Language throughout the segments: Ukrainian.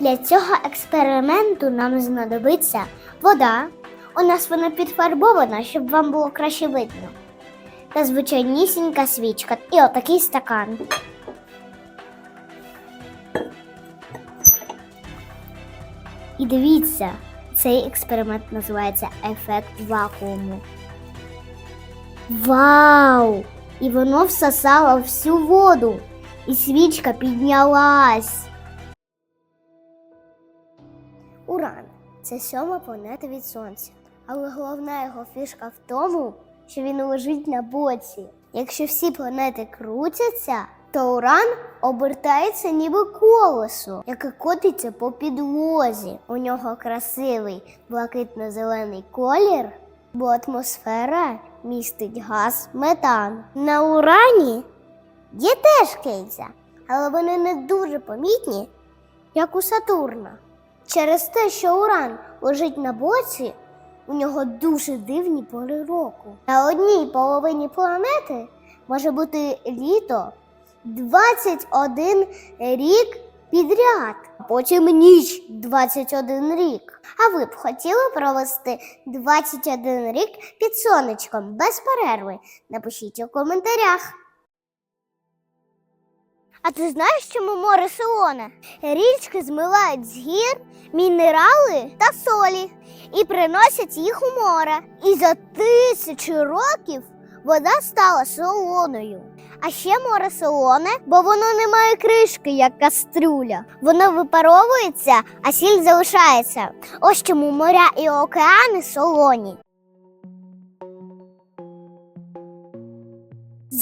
Для цього експерименту нам знадобиться вода. У нас вона підфарбована, щоб вам було краще видно. Та звичайнісінька свічка і отакий стакан. І дивіться, цей експеримент називається ефект вакууму. Вау! І воно всосало всю воду, і свічка піднялась. Уран це сьома планета від Сонця. Але головна його фішка в тому, що він лежить на боці. Якщо всі планети крутяться, то Уран обертається ніби колесо, яке котиться по підлозі. У нього красивий блакитно-зелений колір, бо атмосфера містить газ метан. На Урані є теж кейця, але вони не дуже помітні, як у Сатурна. Через те, що Уран лежить на боці, у нього дуже дивні пори року. На одній половині планети може бути літо 21 рік підряд, а потім ніч 21 рік. А ви б хотіли провести 21 рік під сонечком без перерви? Напишіть у коментарях. А ти знаєш, чому море солоне? Річки змивають з гір мінерали та солі і приносять їх у море. І за тисячі років вода стала солоною. А ще море солоне, бо воно не має кришки, як кастрюля. Воно випаровується, а сіль залишається. Ось чому моря і океани солоні.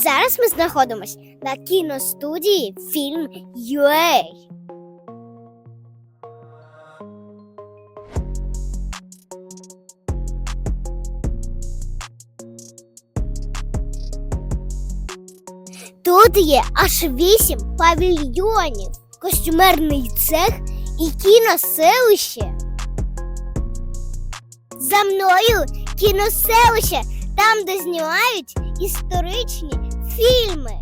Зараз ми знаходимось на кіностудії Фільм UA. Тут є аж вісім павільйонів, костюмерний цех і кіноселище. За мною кіноселище, там, де знімають історичні фільми.